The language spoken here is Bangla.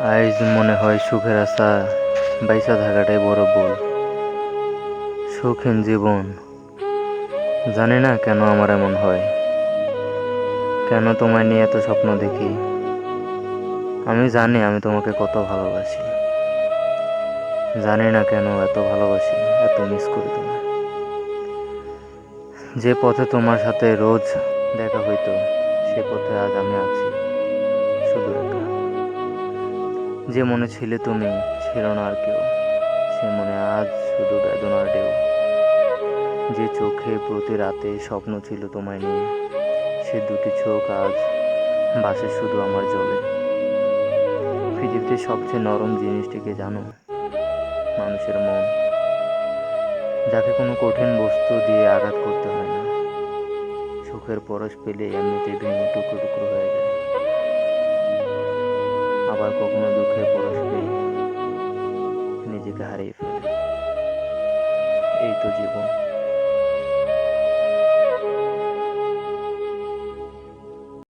আজ মনে হয় সুখের আশা বাইসা থাকাটাই বড় ভুল। সুখহীন জীবন। জানি না কেন আমার এমন হয়। কেন তোমায় নিয়ে এত স্বপ্ন দেখি? আমি জানি আমি তোমাকে কত ভালোবাসি। জানি না কেন এত ভালোবাসি, এত মিস করি তোমায়। যে পথে তোমার সাথে রোজ দেখা হইতো, সে পথে আজ আমি আছি। যে মনে ছিলে তুমি, ছিল না আর কেউ। সে মনে আজ শুধু বেদনার ঢেউ। যে চোখে প্রতি রাতে স্বপ্ন ছিল তোমায় নিয়ে, সে দুটি চোখ আজ বাসে শুধু আমার জলে। পৃথিবীতে সবচেয়ে নরম জিনিসটিকে জানো, মানুষের মন। যাকে কোনো কঠিন বস্তু দিয়ে আঘাত করতে হয় না। সুখের পরশ পেলে এমনিতেই ভেঙে টুকরো টুকরো হয়ে যায়। আবার কখনো দুঃখের পরশ নিজেকে হারিয়ে ফেলে এই তো জীবন।